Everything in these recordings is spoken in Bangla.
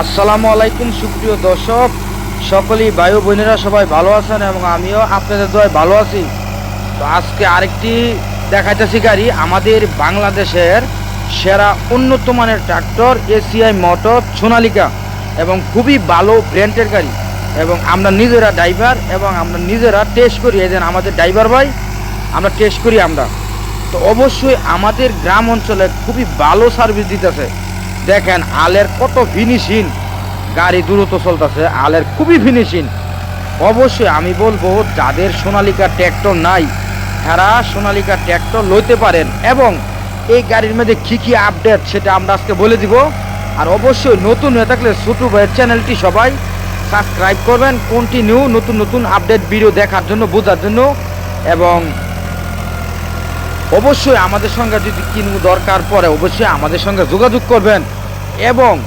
আসসালামু আলাইকুম, সুপ্রিয় দর্শক। সকলেই বায়ু বোনেরা সবাই ভালো আছেন এবং আমিও আপনাদের দয় ভালো আছি। তো আজকে আরেকটি দেখাইতেছি গাড়ি, আমাদের বাংলাদেশের সেরা উন্নত মানের ট্রাক্টর এসিআই মোটর সোনালিকা এবং খুবই ভালো ব্র্যান্ডের গাড়ি এবং আমরা নিজেরা ড্রাইভার এবং আমরা নিজেরা টেস্ট করি। এই আমাদের ড্রাইভার ভাই, আমরা টেস্ট করি আমরা। তো অবশ্যই আমাদের গ্রাম অঞ্চলে খুবই ভালো সার্ভিস দিতেছে। দেখেন আলের কত ফিনিশিং গাড়ি দ্রুত চলতেছে, আলের খুবই ফিনিশিং অবশ্যই আমি বলব, যাদের সোনালিকা ট্র্যাক্টর নাই, তারা সোনালিকা ট্র্যাক্টর লইতে পারেন এবং এই গাড়ির মধ্যে কী কী আপডেট সেটা আমরা আজকে বলে দিব। আর অবশ্যই নতুন হয়ে থাকলে ছোটো ভাইয়ের চ্যানেলটি সবাই সাবস্ক্রাইব করবেন কন্টিনিউ নতুন নতুন আপডেট ভিডিও দেখার জন্য, বোঝার জন্য। এবং অবশ্যই আমাদের সঙ্গে যদি কিনু দরকার পড়ে, অবশ্যই আমাদের সঙ্গে যোগাযোগ করবেন। এবং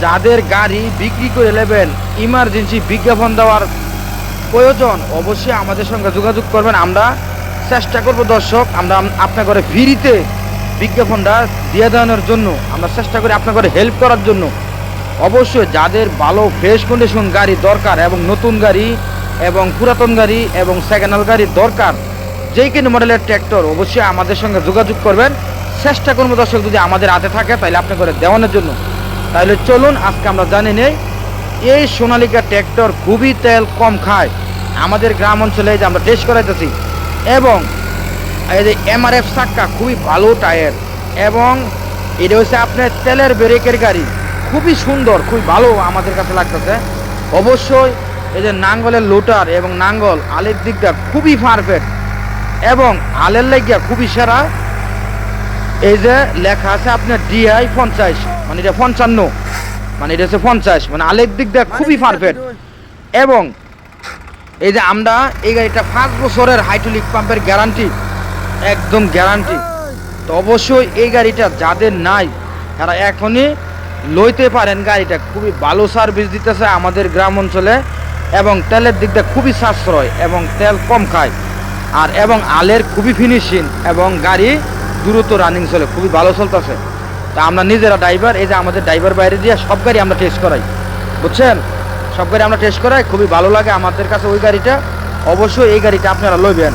যাদের গাড়ি বিক্রি করে নেবেন ইমার্জেন্সি বিজ্ঞাপন দেওয়ার প্রয়োজন, অবশ্যই আমাদের সঙ্গে যোগাযোগ করবেন। আমরা চেষ্টা করব দর্শক, আমরা আম- আপনার ঘরে ফ্রিতে বিজ্ঞাপনটা দিয়ে দেওয়ানোর জন্য, আমরা চেষ্টা করি আপনার ঘরে হেল্প করার জন্য। অবশ্যই যাদের ভালো ফ্রেশ কন্ডিশন গাড়ি দরকার এবং নতুন গাড়ি এবং পুরাতন গাড়ি এবং সেকেন্ড হ্যান্ড গাড়ি দরকার যেই কোনো মডেলের ট্র্যাক্টর অবশ্যই আমাদের সঙ্গে যোগাযোগ করবেন। চেষ্টা করব দর্শক যদি আমাদের হাতে থাকে, তাহলে আপনি করে দেওয়ানোর জন্য। তাহলে চলুন, আজকে আমরা জানি নেই, এই সোনালিকা ট্র্যাক্টর খুবই তেল কম খায়। আমাদের গ্রাম অঞ্চলে যে আমরা টেস্ট করাইতেছি, এবং এই যে এমআরএফ চাক্কা খুবই ভালো টায়ার, এবং এটা হচ্ছে আপনার তেলের ব্রেকের গাড়ি। খুবই সুন্দর, খুবই ভালো আমাদের কাছে লাগতেছে। অবশ্যই এই যে নাঙ্গলের লোটার এবং নাঙ্গল, আলের দিকটা খুবই পারফেক্ট এবং আলের লাগিয়া খুবই সেরা। এই যে লেখা আছে আপনার ডিআই পঞ্চাশ মানে এটা পঞ্চান্ন মানে এটা হচ্ছে পঞ্চাশ মানে আলের দিক দিয়ে খুবই পারফেক্ট এবং এই যে আমরা এই গাড়িটা পাঁচ বছরের হাইড্রোলিক পাম্পের গ্যারান্টি একদম গ্যারান্টি তো অবশ্যই এই গাড়িটা যাদের নাই তারা এখনই লইতে পারেন গাড়িটা। খুবই ভালো সার্ভিস দিতেছে আমাদের গ্রাম অঞ্চলে এবং তেলের দিকটা খুবই সাশ্রয় এবং তেল কম খায়। আর এবং আলের খুবই ফিনিশিং এবং গাড়ি দ্রুত রানিং চলে, খুবই ভালো চলতেছে। তা আমরা নিজেরা ড্রাইভার এই যে আমাদের ড্রাইভার বাইরে দিয়ে সব গাড়ি আমরা টেস্ট করাই। বুঝছেন? সব গাড়ি আমরা টেস্ট করাই, খুবই ভালো লাগে আমাদের কাছে ওই গাড়িটা। অবশ্যই এই গাড়িটা আপনারা লইবেন।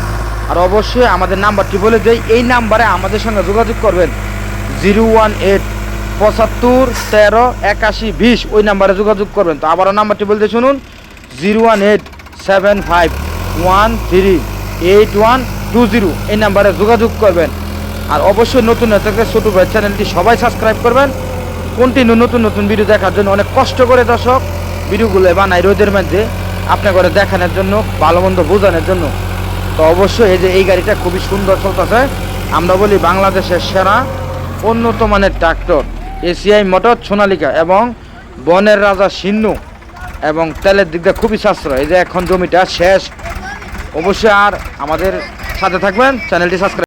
আর অবশ্যই আমাদের নাম্বারটি বলে দেই, এই নাম্বারে আমাদের সঙ্গে যোগাযোগ করবেন। জিরো ওয়ান এইট পঁচাত্তর তেরো একাশি বিশ, ওই নাম্বারে যোগাযোগ করবেন। তো আবারও নাম্বারটি বলতে শুনুন। Zero one eight seven five one three eight one two zero, এই নাম্বারে যোগাযোগ করবেন। আর অবশ্যই নতুন হয়ে ছোটো ভাই চ্যানেলটি সবাই সাবস্ক্রাইব করবেন। কন্টিনিউ নতুন নতুন ভিডিও দেখার জন্য অনেক কষ্ট করে দর্শক, ভিডিওগুলো বানাই রোদের মধ্যে আপনার করে দেখানোর জন্য ভালো মন্দ বোঝানোর জন্য। তো অবশ্যই এই যে এই গাড়িটা খুবই সুন্দর চলতেছে। আমরা বলি বাংলাদেশের সেরা, উন্নত মানের ট্রাক্টর এসিআই মোটর, সোনালিকা এবং বনের রাজা সিন্নু এবং তেলের দিক দিয়ে খুবই সাশ্রয়। এই যে এখন জমিটা শেষ। অবশ্যই আর আমাদের সাথে থাকবেন, চ্যানেলটি সাবস্ক্রাইব